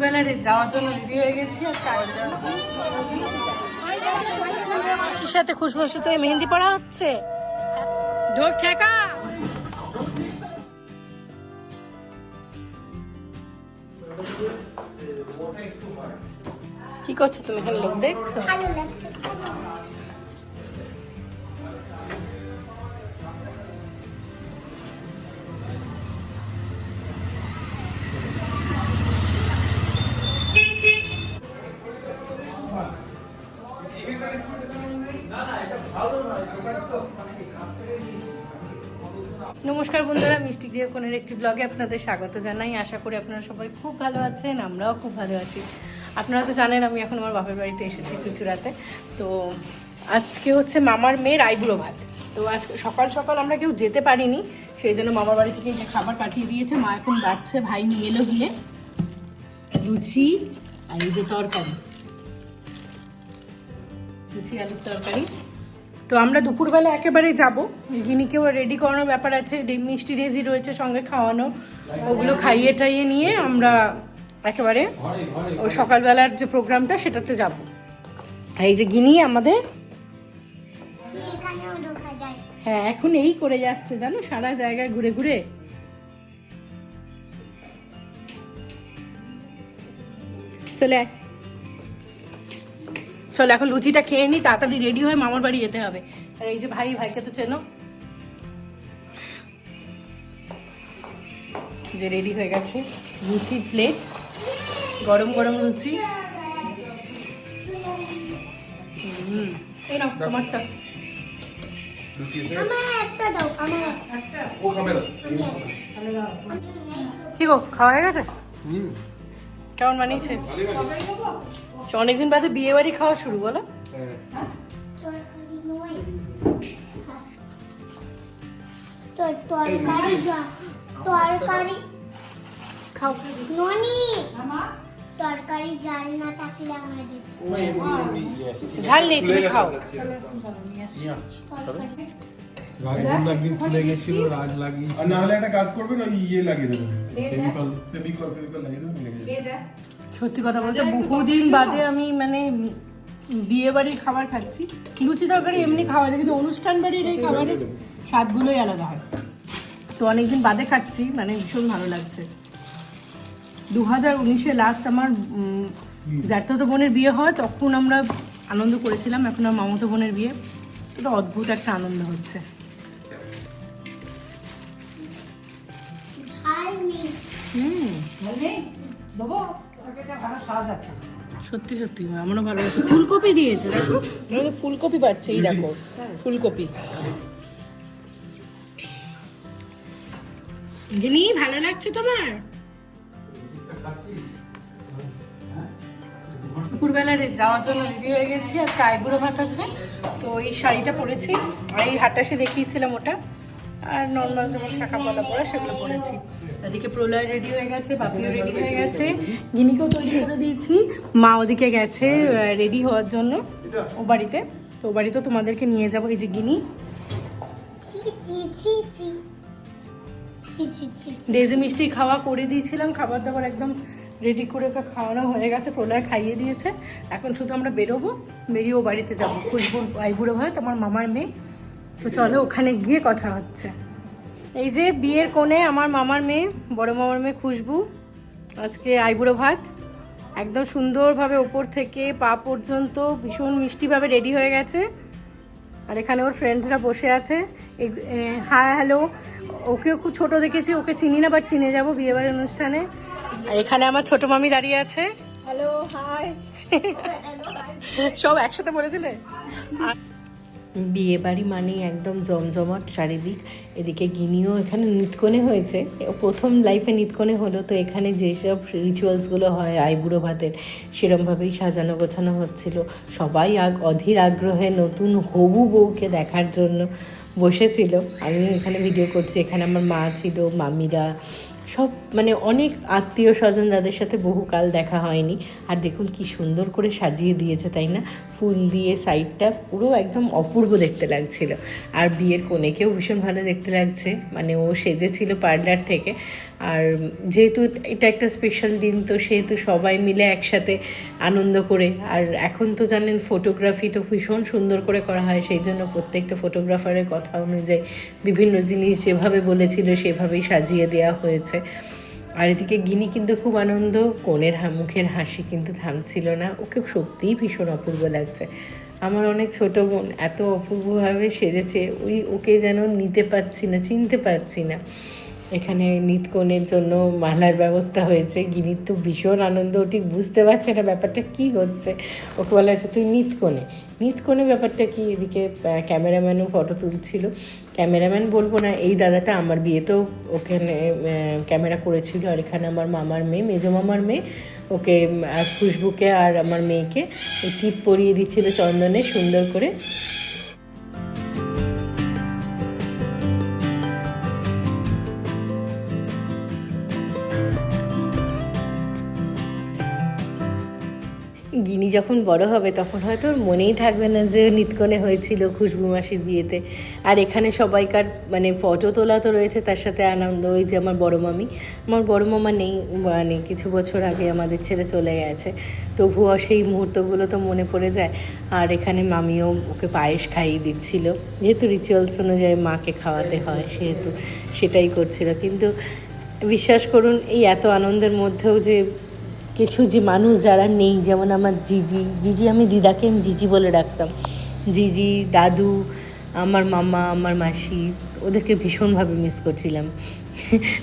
দুপুরবেলা যাওয়ার জন্য রেডি হয়ে গেছি খুশির সাথে খুশবুর সাথে মেহেন্দি পড়া হচ্ছে? ঢোক ঠেকা। কি করছ তুমি এখানে? লোক দেখছ? ভালো লাগছে। নমস্কার বন্ধুরা, মিষ্টি গৃহকোণের একটি ব্লগে আপনাদের স্বাগত জানাই। আশা করি আপনারা সবাই খুব ভালো আছেন, আমরাও খুব ভালো আছি। আপনারা তো জানেন, আমি এখন আমার বাপের বাড়িতে এসেছি চুচুড়াতে। তো আজকে হচ্ছে মামার মেয়ের আইবুড়ো ভাত। তো আজকে সকাল সকাল আমরা কেউ যেতে পারিনি, সেই জন্য মামার বাড়ি থেকে যে খাবার পাঠিয়ে দিয়েছে। মা এখন বাড়ছে ভাই নিয়ে এলো গিয়ে। লুচি আর এই যে তরকারি। লুচি, আলুর তরকারি। তো আমরা দুপুরবেলা একেবারে যাব। গিনিকেও রেডি করানোর ব্যাপার আছে মিষ্টি রেজি রয়েছে সঙ্গে খাওয়ানো। ওগুলো খাইয়ে টাইয়ে নিয়ে আমরা একেবারে ওই সকালবেলার যে প্রোগ্রামটা সেটাতে যাব। এই যে গিনি আমাদের হ্যাঁ এখন এই করে যাচ্ছে জানো? সারা জায়গায় ঘুরে ঘুরে। চলে আয়। চল এখন লুচিটা খেয়ে নি তাড়াতাড়ি রেডি হয়ে মামার বাড়ি যেতে হবে। আর এই যে ভাই ভাইকে তো চেনো। যে রেডি হয়ে গেছে লুচির প্লেট গরম গরম লুচি। হুম এই নাও তোমারটা। কি গো খাওয়া হয়ে গেছে? কেমন বানিয়েছে। অনেকদিন বাদে বিয়ে বাড়ি খাওয়া শুরু বলো। তরকারি তরকারি খাও। ননি তরকারি জাল না থাকলে আমার ঝাল নেই তুমি খাও। একদিন খুলে গেছিল রাজ লাগিয়ে না হলে একটা কাজ করবেন ওই ইয়ে লাগিয়ে দেবেন লাগিয়ে দেবেন সত্যি কথা বলতে বহুদিন বাদে আমি মানে বিয়ে বাড়ির খাবার খাচ্ছি। লুচি তরকারি এমনি খাওয়া যায় কিন্তু অনুষ্ঠান বাড়ির এই খাবারের স্বাদগুলোই আলাদা হয়। তো অনেকদিন বাদে খাচ্ছি মানে ভীষণ ভালো লাগছে। দু হাজার উনিশে লাস্ট আমার জ্যাঠতো বোনের বিয়ে হয় তখন আমরা আনন্দ করেছিলাম এখন আমার মামাতো বোনের বিয়ে। এটা অদ্ভুত একটা আনন্দ হচ্ছে। হুম। সত্যি সত্যি আমারও ভালো লাগছে। ফুলকপি দিয়েছে দেখো। ফুলকপি পাচ্ছে এই দেখো ফুলকপি। জিনি ভালো লাগছে তোমার? দুপুরবেলা যাওয়ার জন্য রেডি হয়ে গেছি আজকে আইবুড়ো ভাত আছে তো এই শাড়িটা পরেছি আর এই হাটটা সে দেখিয়েছিলাম ওটা। আর নর্মাল যেমন শাখা পলা পড়া সেগুলো পরেছি এদিকে প্রলয় রেডি হয়ে গেছে বাপিও রেডি হয়ে গেছে। গিনিকেও তৈরি করে দিয়েছি। মা ওদিকে গেছে রেডি হওয়ার জন্য ও বাড়িতে। তো ও বাড়িতে তোমাদেরকে নিয়ে যাব এই যে গিনি। ডেজি মিষ্টি খাওয়া করে দিয়েছিলাম খাবার দাবার একদম রেডি করে খাওয়ানো হয়ে গেছে প্রলয় খাইয়ে দিয়েছে। এখন শুধু আমরা বেরোবো বেরিয়ে ও বাড়িতে যাব। খুশবুর ভাইবুড়ো ভাই তোমার মামার মেয়ে। তো চলো ওখানে গিয়ে কথা হচ্ছে। এই যে বিয়ের কোণে আমার মামার মেয়ে বড় মামার মেয়ে খুশবু আজকে আইবুড়ো ভাত। একদম সুন্দরভাবে ওপর থেকে পা পর্যন্ত ভীষণ মিষ্টিভাবে রেডি হয়ে গেছে। আর এখানে ওর ফ্রেন্ডসরা বসে আছে। হাই হ্যালো ওকেও খুব ছোট দেখেছি ওকে চিনি না বাট চিনে যাব বিয়েবাড়ির অনুষ্ঠানে। আর এখানে আমার ছোট মামি দাঁড়িয়ে আছে। হ্যালো হাই সব একসাথে বলে দিলে? বিয়ে বাড়ি মানে একদম জমজমাট চারিদিক এদিকে গিনিও এখানে নিতকনে হয়েছে। প্রথম লাইফে নিতকনে হলো তো এখানে যেসব রিচুয়ালসগুলো হয়, আইবুড়ো ভাতের, সেরমভাবেই সাজানো গোছানো হচ্ছিল। সবাই আগ, অধীর আগ্রহে নতুন হবু বউকে দেখার জন্য বসেছিল। আমি এখানে ভিডিও করছি। এখানে আমার মা ছিল, মামিরা সব মানে অনেক আত্মীয় স্বজন যাদের সাথে বহুকাল দেখা হয়নি। আর দেখুন কি সুন্দর করে সাজিয়ে দিয়েছে, তাই না? ফুল দিয়ে সাইডটা পুরো একদম অপূর্ব দেখতে লাগছিল। আর বিয়ের কনেকেও ভীষণ ভালো দেখতে লাগছে। মানে ও সেজেছিল পার্লার থেকে। আর যেহেতু এটা একটা স্পেশাল দিন, তো সেহেতু সবাই মিলে একসাথে আনন্দ করে। আর এখন তো জানেন ফটোগ্রাফি তো ভীষণ সুন্দর করে করা হয়। সেই জন্য প্রত্যেকটা ফটোগ্রাফারের কথা অনুযায়ী বিভিন্ন জিনিস যেভাবে বলেছিল, সেভাবেই সাজিয়ে দেওয়া হয়েছে। আর এদিকে গিনি কিন্তু খুব আনন্দ, কনের মুখের হাসি কিন্তু থামছিল না। ওকে সত্যিই ভীষণ অপূর্ব লাগছে। আমার অনেক ছোট বোন, এত অপূর্বভাবে সেজেছে, ওই ওকে যেন নিতে পারছি না, চিনতে পারছি না। এখানে নিতকনের জন্য মালার ব্যবস্থা হয়েছে। গিনির তো ভীষণ আনন্দ, ও ঠিক বুঝতে পারছে না ব্যাপারটা কি হচ্ছে। ওকে বলা হয়েছে, তুই নিতকনে নিতকনে ব্যাপারটা কি? এদিকে ক্যামেরাম্যানও ফটো তুলছিল। ক্যামেরাম্যান বলব না, এই দাদাটা আমার বিয়েতেও ওখানে ক্যামেরা করেছিল। আর এখানে আমার মামার মেয়ে, মেজো মামার মেয়ে, ওকে খুশবুকে আর আমার মেয়েকে, টিপ পরিয়ে দিচ্ছিল চন্দনে সুন্দর করে। গিনি যখন বড় হবে, তখন হয়তো ওর মনেই থাকবে না যে নিতকনে হয়েছিল খুশবু মাসির বিয়েতে। আর এখানে সবাইকার মানে ফটো তোলা তো রয়েছে, তার সাথে আনন্দ। ওই যে আমার বড় মামি। আমার বড় মামা নেই মানে কিছু বছর আগে আমাদের ছেলে চলে গেছে। তবুও সেই মুহূর্তগুলো তো মনে পড়ে যায়। আর এখানে মামিও ওকে পায়েস খাইয়ে দিচ্ছিল। যেহেতু রিচুয়ালস অনুযায়ী মাকে খাওয়াতে হয়, সেহেতু সেটাই করছিল। কিন্তু বিশ্বাস করুন, এই এত আনন্দের মধ্যেও যে কিছু যে মানুষ যারা নেই, যেমন আমার জিজি। জিজি আমি দিদাকে আমি জিজি বলে ডাকতাম। জিজি, দাদু, আমার মামা, আমার মাসি, ওদেরকে ভীষণভাবে মিস করছিলাম।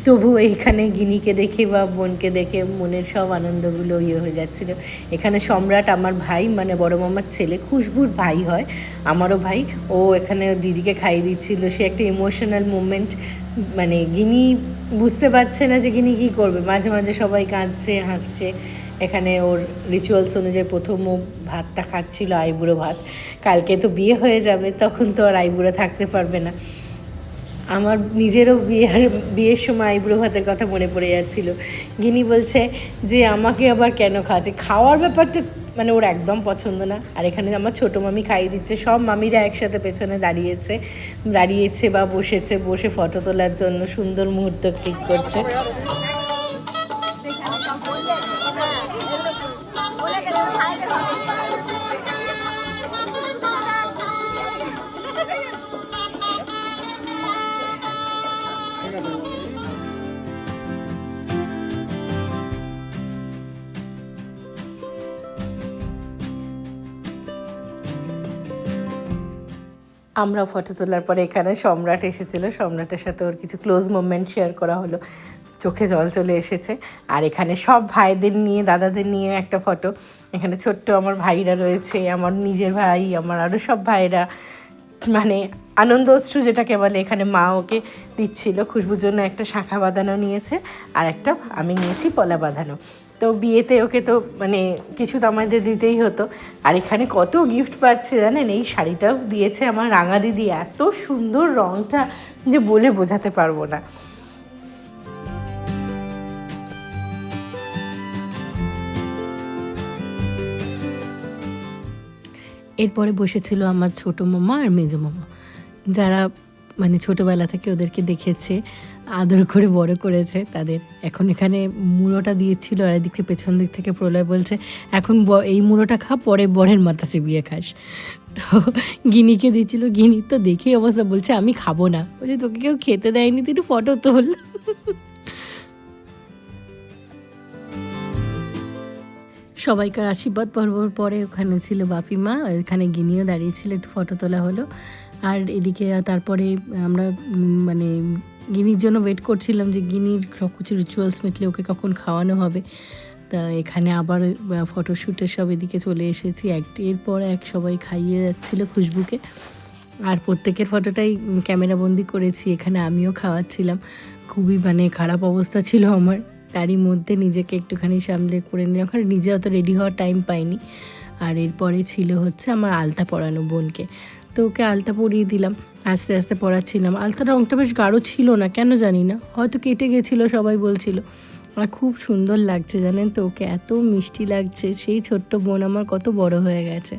তবু এইখানে গিনিকে দেখে বা বোনকে দেখে মনের সব আনন্দগুলো ইয়ে হয়ে যাচ্ছিল। এখানে সম্রাট আমার ভাই মানে বড় মামার ছেলে, খুশবুর ভাই হয়, আমারও ভাই। ও এখানে দিদিকে খাইয়ে দিচ্ছিল। সে একটা ইমোশনাল মুমেন্ট মানে গিনি বুঝতে পারছে না যে গিনি কী করবে। মাঝে মাঝে সবাই কাঁদছে, হাসছে। এখানে ওর রিচুয়ালস অনুযায়ী প্রথম ও ভাতটা খাচ্ছিল, আইবুড়ো ভাত। কালকে তো বিয়ে হয়ে যাবে, তখন তো আর আইবুড়ো থাকতে পারবে না। আমার নিজেরও বিয়ের বিয়ের সময় আইব্রো ভাতের কথা মনে পড়ে যাচ্ছিল। গিনি বলছে যে, আমাকে আবার কেন খাওয়াছে খাওয়ার ব্যাপারটা মানে ওর একদম পছন্দ না। আর এখানে আমার ছোটো মামি খাইয়ে দিচ্ছে। সব মামিরা একসাথে পেছনে দাঁড়িয়েছে। দাঁড়িয়েছে বা বসেছে, বসে ফটো তোলার জন্য সুন্দর মুহূর্ত ক্লিক করছে। আমরা ফটো তোলার পরে এখানে সম্রাট এসেছিল। সম্রাটের সাথে ওর কিছু ক্লোজ মোমেন্ট শেয়ার করা হলো। চোখে জল চলে এসেছে। আর এখানে সব ভাইদের নিয়ে, দাদাদের নিয়ে একটা ফটো এখানে ছোট্ট আমার ভাইরা রয়েছে, আমার নিজের ভাই, আমার আরও সব ভাইরা। মানে আনন্দ অশ্রু যেটাকে বলে, এখানে মা ওকে দিচ্ছিল। খুশবুর জন্য একটা শাখা বাঁধানো নিয়েছে। আর একটা আমি নিয়েছি পলা বাঁধানো। তো বিয়েতে ওকে তো মানে কিছু তো আমাদের দিতেই হতো। আর এখানে কত গিফট পাচ্ছে জানেন? এই শাড়িটাও দিয়েছে আমার রাঙা দিদি। এত সুন্দর রঙটা যে বলে বোঝাতে পারব না। এরপরে বসেছিল আমার ছোটো মামা আর মেজো মামা। যারা মানে ছোটোবেলা থেকে ওদেরকে দেখেছে আদর করে বড় করেছে তাদের। এখন এখানে মুড়োটা দিয়েছিল আর এদিকে পেছন দিক থেকে প্রলয় বলছে, এখন এই মুড়োটা খা, পরে বরের মাথা চিবিয়ে খাস। তো গিনিকে দিচ্ছিল গিনি তো দেখেই অবস্থা, বলছে, আমি খাব না। বলছে, তোকে কেউ খেতে দেয়নি, তুই একটু ফটো তোল। সবাইকার আশীর্বাদ পর্বর পরে ওখানে ছিল বাপি মা, এখানে গিনিও দাঁড়িয়েছিল একটু ফটো তোলা হলো। আর এদিকে, তারপরে আমরা মানে গিনির জন্য ওয়েট করছিলাম যে গিনির সব কিছু রিচুয়ালস মিটলে ওকে কখন খাওয়ানো হবে। তা এখানে আবার ফটোশ্যুটের সব এদিকে চলে এসেছি। এক, এরপর এক সবাই খাইয়ে যাচ্ছিল খুশবুকে। আর প্রত্যেকের ফটোটাই ক্যামেরা বন্দি করেছি, এখানে আমিও খাওয়াচ্ছিলাম। খুবই মানে খারাপ অবস্থা ছিল আমার। তারই মধ্যে নিজেকে একটুখানি সামলে করে নিয়ে ওখানে নিজে অত রেডি হওয়ার টাইম পাইনি। আর এরপরে ছিল হচ্ছে আমার আলতা পরানো বোনকে। তো ওকে আলতা পরিয়ে দিলাম, আস্তে আস্তে পড়াচ্ছিলাম আলতা রঙটা বেশ গাঢ় ছিল না, কেন জানি না। হয়তো কেটে গেছিল, সবাই বলছিল। আর খুব সুন্দর লাগছে জানেন তো, ওকে এত মিষ্টি লাগছে, সেই ছোট্ট বোন আমার কত বড় হয়ে গেছে।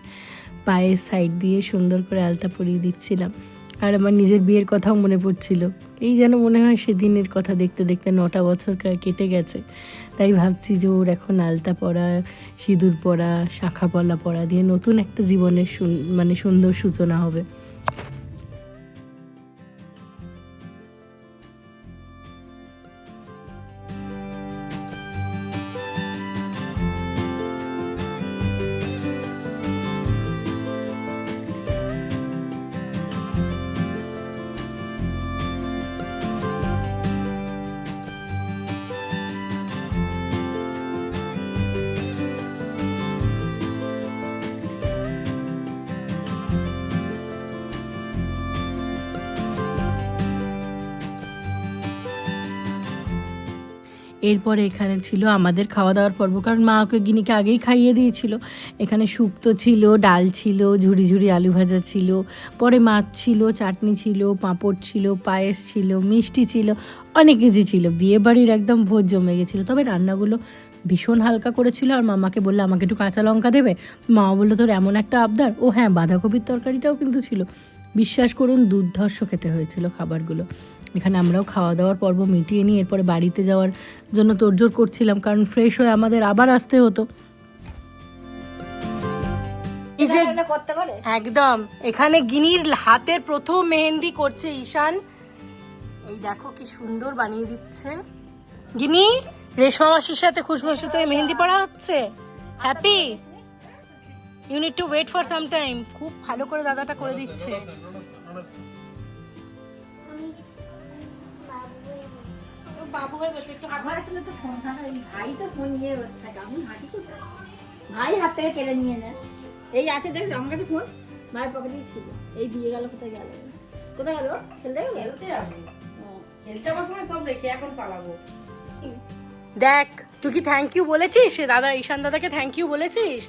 পায়ের সাইড দিয়ে সুন্দর করে আলতা পরিয়ে দিচ্ছিলাম। আর আমার নিজের বিয়ের কথাও মনে পড়ছিল। এই যেন মনে হয় সেদিনের কথা দেখতে দেখতে নটা বছর কেটে গেছে। তাই ভাবছি যে ওর এখন আলতা পরা, সিঁদুর পরা, শাখা পলা পরা দিয়ে নতুন একটা জীবনের মানে সুন্দর সূচনা হবে। এরপরে এখানে ছিল আমাদের খাওয়া দাওয়ার পর্ব, কারণ মা ওকে গিনিকে আগেই খাইয়ে দিয়েছিল। এখানে শুক্তো ছিল, ডাল ছিল ঝুড়ি ঝুড়ি আলু ভাজা ছিল, পরে মাছ ছিল, চাটনি ছিল, পাঁপড় ছিল, পায়েস ছিল, মিষ্টি ছিল, অনেক কিছু ছিল। বিয়ে বাড়ির একদম ভোজ জমে গেছিল। তবে রান্নাগুলো ভীষণ হালকা করেছিল আর মামাকে বললে, আমাকে একটু কাঁচা লঙ্কা দেবে? মা বলল, তোর এমন একটা আবদার? ও হ্যাঁ বাঁধাকপির তরকারিটাও কিন্তু ছিল। বিশ্বাস করুন দুর্ধর্ষ খেতে হয়েছিল খাবারগুলো। এখানে আমরাও খাওয়া দাওয়ার পর্ব মিটিয়ে নিয়ে এরপরে বাড়িতে যাওয়ার জন্য তোড়জোড় করছিলাম কারণ ফ্রেশ হয়ে আমাদের আবার আসতে হতো। একদম এখানে গিনির হাতের প্রথম মেহেন্দি করছে ঈশান। এই দেখো কি সুন্দর বানিয়ে দিচ্ছে। গিনি রেশমা মাসির সাথে খুশমার সাথে মেহেন্দি পড়া হচ্ছে? Happy you need to wait for some time খুব ভালো করে দাদাটা করে দিচ্ছে। বাবু হয়ে বসবে। একটু আমার আসলে তো ফোন থাকে ভাই তো ফোন নিয়ে বসে থাকে। আমি হাঁটি কোথায়? ভাই হাত থেকে কেড়ে নিয়ে নেয় এই আছে দেখ আমার কাছে ফোন। মায়ের পকেটেই ছিল। এই দিয়ে গেল কোথায় গেল? কোথায় গেল? খেলতে গেল? খেলতে যাব। খেলতে আমার সময় সব রেখে এখন পালাবো। দেখ তুই কি থ্যাংক ইউ বলেছিস? দাদা ঈশান দাদাকে থ্যাংক ইউ বলেছিস?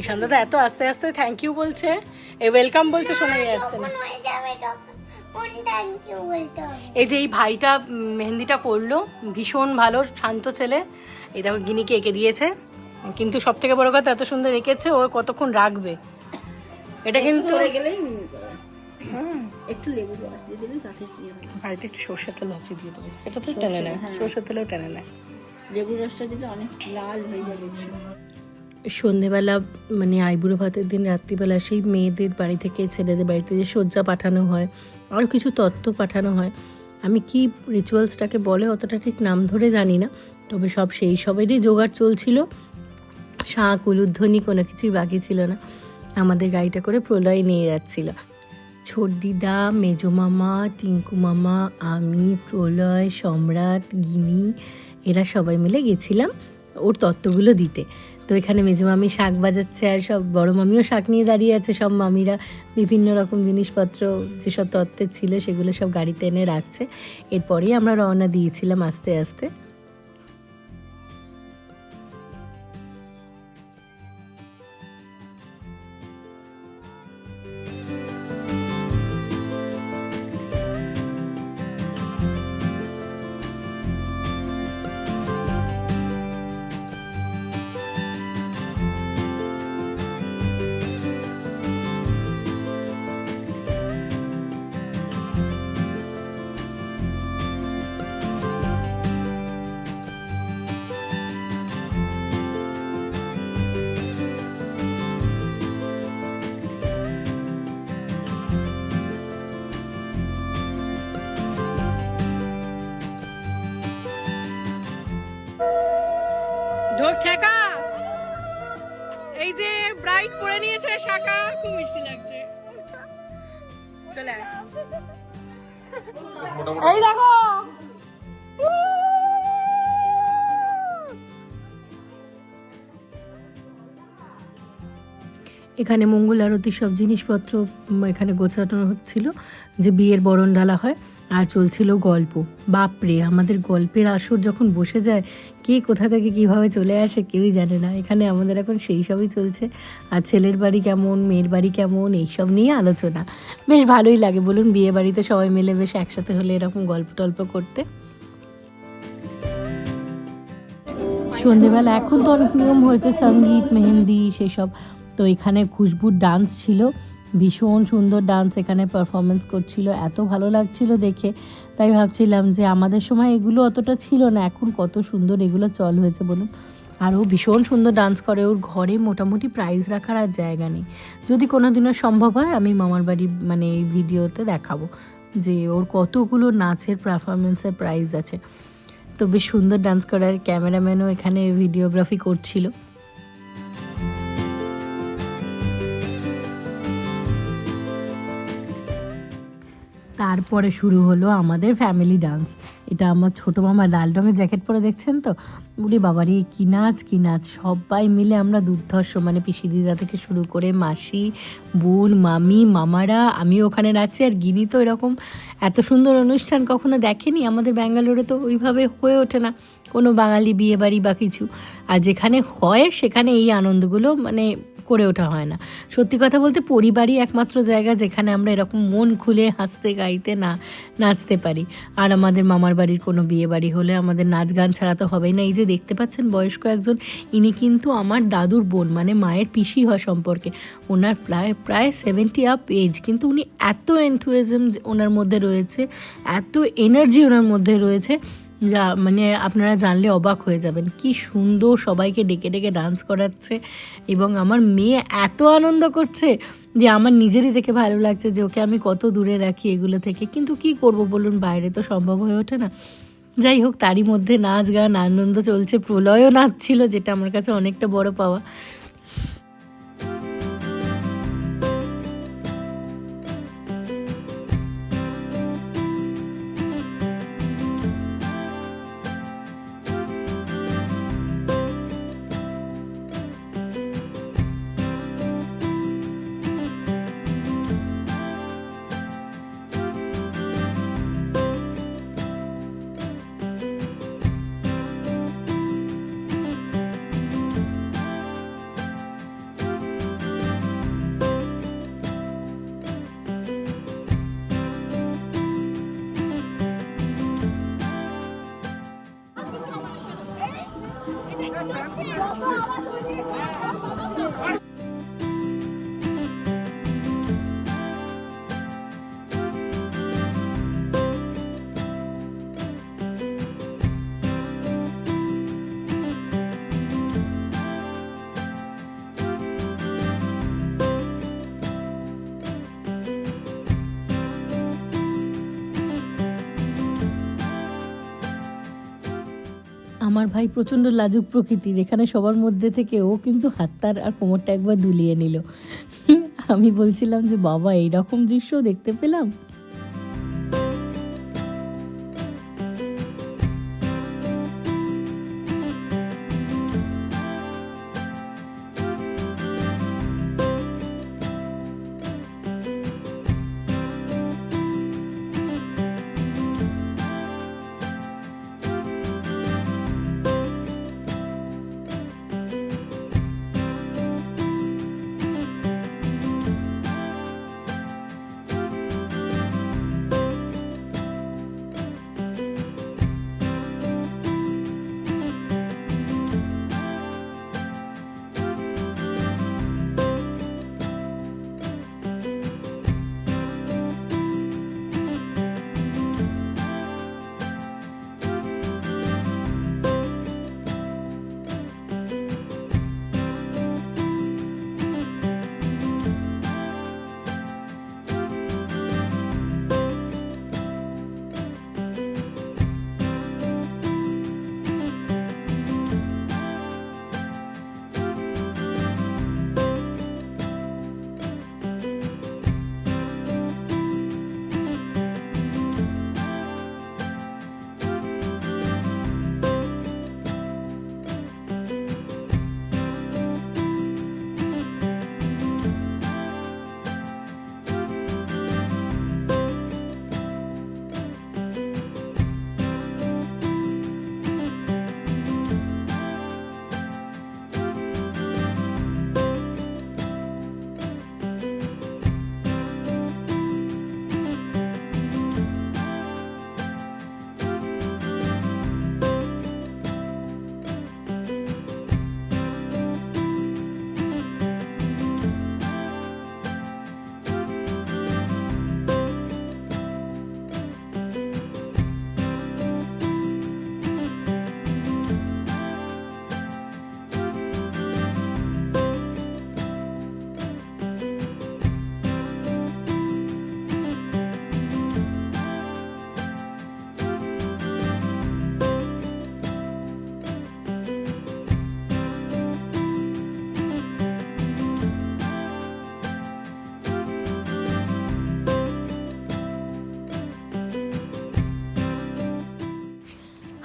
ঈশান দাদা এত আস্তে আস্তে থ্যাংক ইউ বলছে। এ ওয়েলকাম বলছে শোনা যাচ্ছে না। হয়ে যাবে তখন। কোন থ্যাংক ইউ বলতে এই যে এই ভাইটা মেহেন্দিটা করল ভীষণ ভালো শান্ত ছেলে। এই দেখো গিনিকে এঁকে দিয়েছে। কিন্তু সব থেকে বড় কথা এত সুন্দর এঁকেছে ও কতক্ষণ রাখবে? এটা কিন্তু করে। একটু লেবু রস দিয়ে কি হবে। বাড়িতে একটু সর্ষের তেল ভাবছি দিয়ে দেবো। এটা তো টেনে নেয় সর্ষের তেলেও টেনে নেয়। লেবু রসটা দিলে অনেক লাল হয়ে যাবে। সন্ধেবেলা মানে আইবুড়ো ভাতের দিন, রাত্রিবেলা সেই মেয়েদের বাড়ি থেকে, ছেলেদের বাড়িতে যে শয্যা পাঠানো হয়, আরও কিছু তত্ত্ব পাঠানো হয়, আমি কি রিচুয়ালসটাকে বলে অতটা ঠিক নাম ধরে জানি না, তবে সব সেই সবেরই জোগাড় চলছিল। শাঁখ উলুধ্বনি কোনো কিছুই বাকি ছিল না। আমাদের গাড়িটা করে প্রলয় নিয়ে যাচ্ছিল। ছোট দিদা, মেজো মামা, টিঙ্কু মামা, আমি, প্রলয়, সম্রাট, গিনি, এরা সবাই মিলে গেছিলাম ওর তত্ত্বগুলো দিতে। তো এখানে মেজমামি শাক বাজাচ্ছে আর সব বড় মামিও শাক নিয়ে দাঁড়িয়ে আছে। সব মামিরা বিভিন্ন রকম জিনিসপত্র, যেসব তত্ত্বের ছিল সেগুলো সব গাড়িতে এনে রাখছে। এরপরেই আমরা রওনা দিয়েছিলাম আস্তে আস্তে। এখানে মঙ্গল আরতি সব জিনিসপত্র এখানে গোছানো হচ্ছিল যে বিয়ের বরণ ডালা হয় আর চলছিল গল্প। বাপরে আমাদের গল্পের আসর যখন বসে যায়, কে কোথা থেকে কীভাবে চলে আসে কেউই জানে না। এখানে আমাদের এখন সেই সবই চলছে। আর ছেলের বাড়ি কেমন, মেয়ের বাড়ি কেমন, এইসব নিয়ে আলোচনা। বেশ ভালোই লাগে, বলুন বিয়ে বাড়িতে সবাই মিলে বেশ একসাথে হলে এরকম গল্প টল্প করতে। সন্ধেবেলা এখন তো অনেক নিয়ম হয়েছে, সংগীত, মেহেন্দি, সেসব। তো এখানে খুশবুর ডান্স ছিল। ভীষণ সুন্দর ডান্স এখানে পারফরমেন্স করছিল, এত ভালো লাগছিল দেখে। তাই ভাবছিলাম যে আমাদের সময় এগুলো অতটা ছিল না, এখন কত সুন্দর এগুলো চল হয়েছে বলুন। আর ও ভীষণ সুন্দর ডান্স করে, ওর ঘরে মোটামুটি প্রাইজ রাখার আর জায়গা নেই। যদি কোনো দিনও সম্ভব হয়, আমি মামার বাড়ি মানে এই ভিডিওতে দেখাবো যে ওর কতগুলো নাচের পারফরমেন্সের প্রাইজ আছে। তো বেশ সুন্দর ডান্স করার ক্যামেরাম্যানও এখানে ভিডিওগ্রাফি করছিল। তারপরে শুরু হলো আমাদের ফ্যামিলি ডান্স এটা আমার ছোটো মামা লাল রঙের জ্যাকেট পরে দেখছেন তো? উনি বাবারই কি নাচ কি নাচ। সবাই মিলে আমরা দুর্ধর্ষ মানে পিসি দিদা থেকে শুরু করে মাসি, বোন, মামি, মামারা, আমি ওখানে নাচছি আর গিনি তো এরকম এত সুন্দর অনুষ্ঠান কখনো দেখেনি? আমাদের ব্যাঙ্গালোরে তো ওইভাবে হয়ে ওঠে না। কোনো বাঙালি বিয়ে বাড়ি বা কিছু। আর যেখানে হয় সেখানে এই আনন্দগুলো মানে করে ওঠা হয় না। সত্যি কথা বলতে পরিবারই একমাত্র জায়গা যেখানে আমরা এরকম মন খুলে হাসতে, গাইতে না নাচতে পারি। আর আমাদের মামার বাড়ির কোনো বিয়ে বাড়ি হলে আমাদের নাচ গান ছাড়া তো হবেই না। এই যে দেখতে পাচ্ছেন বয়স্ক একজন, ইনি কিন্তু আমার দাদুর বোন মানে মায়ের পিসি হয় সম্পর্কে। ওনার প্রায় প্রায় সেভেন্টি আপ এজ কিন্তু উনি এত এনথুয়েজম ওনার মধ্যে রয়েছে, এত এনার্জি ওনার মধ্যে রয়েছে যা মানে আপনারা জানলে অবাক হয়ে যাবেন। কি সুন্দর সবাইকে ডেকে ডেকে ডান্স করাচ্ছে এবং আমার মেয়ে এত আনন্দ করছে যে আমার নিজেরই দেখে ভালো লাগছে যে ওকে আমি কত দূরে রাখি এগুলো থেকে। কিন্তু কি করব বলুন, বাইরে তো সম্ভব হয়ে ওঠে না। যাই হোক, তারই মধ্যে নাচ, গান, আনন্দ চলছে, প্রলয়ও নাচ ছিল যেটা আমার কাছে অনেকটা বড় পাওয়া। আমার ভাই প্রচণ্ড লাজুক প্রকৃতির। এখানে সবার মধ্যে থেকে ও কিন্তু হাততার আর কোমরটা একবার দুলিয়ে নিল। আমি বলছিলাম যে, বাবা, এইরকম দৃশ্য দেখতে পেলাম?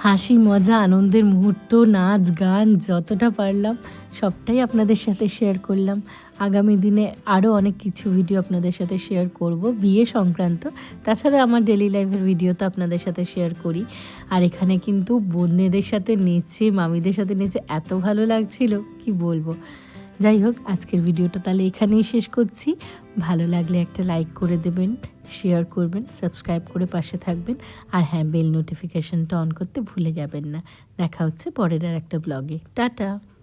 হাসি, মজা, আনন্দের মুহূর্ত, নাচ, গান, যতটা পারলাম, সবটাই আপনাদের সাথে শেয়ার করলাম। আগামী দিনে আরও অনেক কিছু ভিডিও আপনাদের সাথে শেয়ার করব, বিয়ে সংক্রান্ত। তাছাড়া আমার ডেলি লাইফের ভিডিও তো আপনাদের সাথে শেয়ার করি। আর এখানে কিন্তু বোনেদের সাথে নেচে, মামিদের সাথে নেচে এত ভালো লাগছিল, কি বলব? যাই হোক, আজকের ভিডিওটা তাহলে এখানেই শেষ করছি। ভালো লাগলে একটা লাইক করে দেবেন। শেয়ার করবেন সাবস্ক্রাইব করে পাশে থাকবেন, আর হ্যাঁ বেল নোটিফিকেশনটা অন করতে ভুলে যাবেন না। দেখা হচ্ছে পরের আর একটা ব্লগে টাটা!